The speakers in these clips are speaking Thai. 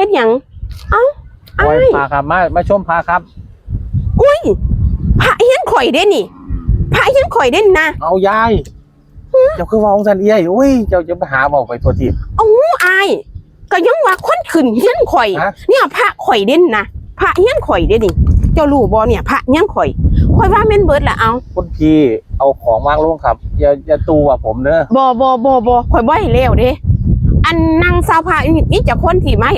ฮ็ดหยังเอ้าโอ้ยอ้ายพาครับมามาชมพาครับ อุ้ยพระเฮียนข่อยเด้นี่พระเฮียนข่อยเด้นนะเอายายเจ้าคือเว่าของสันเอี้ยยอุ้ยเจ้าจะไปหาบอกไปตัวที โอ้อายก็ยังว่าคนขึ้นเฮียนข่อย ฮะ เนี่ยพระข่อยเด่นนะพระเฮียนข่อยเด้นี่ เจ้ารู้บ่เนี่ยพระเฮียนข่อยข่อยว่าแม่นเบิดละเอาคุณพี่เอาของวางลงครับ อย่าอย่าตูว่าผมเด้อบ่บ่บ่บ่ข่อยบ่ให้แล้วเด้อันนั่งเสาพระอยู่นี่นี่จะคนที่ไม่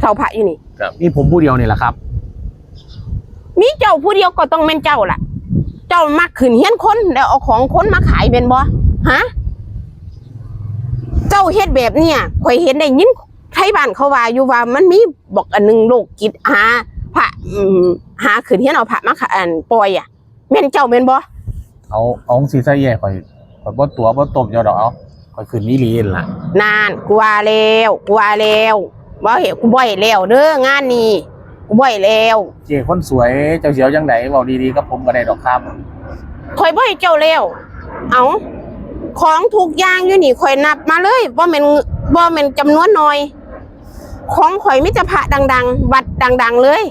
เสาพระอยู่นี่ครับนี่ผมผู้เดียวนี่แหละครับ มีเจ้าผู้เดียวก็ต้องแม่นเจ้าล่ะ เจ้ามักขึ้นเฮียนคนแล้วเอาของคนมาขายเป็นบ่ฮะ เจ้าเฮ็ดแบบเนี่ยข่อยเห็นได้ยินไทยบ้านเขาว่าอยู่ว่ามันมีบอกอันหนึงโลกจิตหาพระอืมหาขึ้นเฮียนเอาพระมาขายอันปล่อยอะแม่นเจ้าแม่นบ่ เอาเอาสีใส่แย่ข่อยข่อยบ่ตัวบ่ตบเจ้าดอกเอาข่อยคืนนี้ลีนล่ะ นานกูว่าแล้วกูว่าแล้ว ว่าเห็นกูบ่อยแล้วเด้องานนี้กูบ่อยแล้วเจ้คนสวยเจ้าเสียวจังไดเว้าดีๆกับผมก็ได้ดอกครับข่อยบ่อยเจ้าแล้วเอาของถูกอย่างอยู่นี่ข่อยนับมาเลยว่าแม่นว่าแม่นจำนวนน้อย ของข่อยมิจะพระดัง ๆ วัดดัง ๆ เลย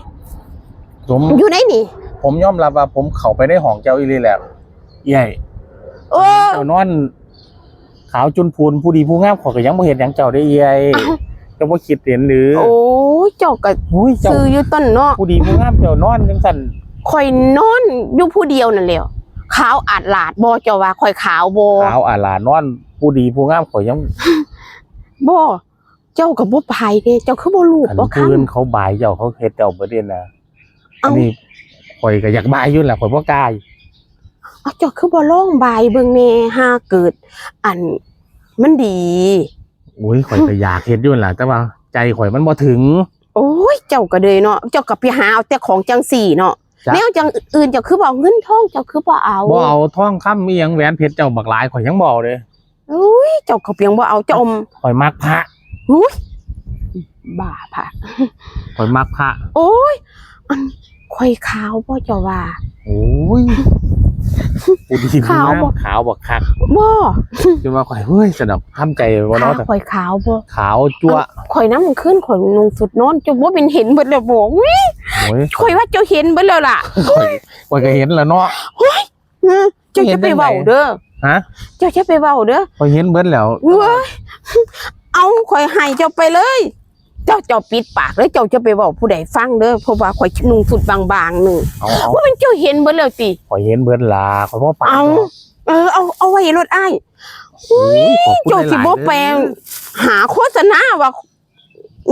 ผมอยู่ในนี่ ผมยอมรับว่าผมเข้าไปในห้องเจ้าอีหลีแหละเอี้ยยโอ้เจ้านอนขาวจุนพูนผู้ดีผู้งามขอยก็ยังบ่เห็นหยังเจ้าได้เอี้ย ยเจ้าบ่คิดเห็นหรือ โอ้ยเจ้าก็อุ้ยเจ้า ซื้ออยู่ต้นเนาะผู้ดีผู้งามเจ้านอนจังซั่นข่อยนอนอยู่ผู้เดียวนั่นแหละขาวอาดหลาดบ่เจ้าว่าข่อยขาวบ่ขาวอาลานอนผู้ดีผู้งามข่อยยังบ่เจ้าก็บ่ไปเด้เจ้าคือบ่รู้ขันบ่คัคืนนเขาบายเจ้าเขาเฮ็ดเจ้าบ่ได้นะเอ้าอันนี้ข่อยก็อยากบายอยู่แหละข่อยบ่กล้าเอาเจ้าคือบ่ลองบายเบิ่งแน่หาเกิด อันมันดี อุ้ยข่อยก็อยากเฮ็ดอยู่แหละแต่ว่า ใจข่อยมันบ่ถึง โอ้ยเจ้าก็เลยเนาะเจ้าก็ไปหาเอาแต่ของจังสี่เนาะจ๊ะแนวจังอื่นเจ้าคือบ่เอาเงินทองเจ้าคือบ่เอาบ่เอาทองคำอีหยังแหวนเพชรเจ้าบักหลายข่อยยังบ่เอาเลยอุ้ยเจ้าก็เพียงบ่เอาเจ้าอมข่อยมักพระอุ้ยบ้าผ่ะข่อยมักพระโอ้ยอันข่อยขาวบ่เจ้าว่าโอ้ย ผู้ดีผู้ขาวงามบ่ ขาวบักคักบ่จนว่าข่อยเฮ้ยสนับทำใจบ่ขาเนาะแต่ข่อยขาวบ่ขาวจั่วข่อยน้ำมันขึ้นข่อยนุ่งสุดนอนจะบ่เป็นเห็นเบิดแล้วบ่อุ้ยโอ้ยข่อยว่าเจ้าเห็นเบิดแล้วล่ะข่อยข่อยก็เห็นแล้วเนาะอืมเจ้าจะไปเว้าเด้อฮะ เจ้าจะไปเว้าเด้อข่อยเห็นเบิดแล้วเว้ยเอาข่อยให้เจ้าไปเลย เจ้าเจ้าปิดปากแล้วเจ้าจะไปบอกผู้ใดฟังเด้อเพราะว่าข่อยนุ่งสุดบางๆหนึ่งเอาเอาว่ามันเจ้าเห็นเบิดแล้วติข่อยเห็นเบิดล่ะข่อยบ่ปากเอาเนาะเออเอาเอาไว้รถอ้ายโอ้ยขอบคุณเจ้าสิหลายๆบ่เด้อแปลงหาโฆษณาว่า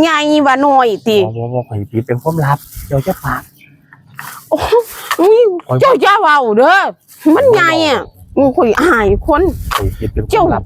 ใหญ่ว่าน้อยติบ่บ่บ่ข่อยปิดเป็นความลับ เจ้าจะปากอุ้ยข่อยเจ้าอย่าเว้าเด้อมันใหญ่อะอือข่อยอายคนข่อยปิดเป็นควาเจ้ามลับ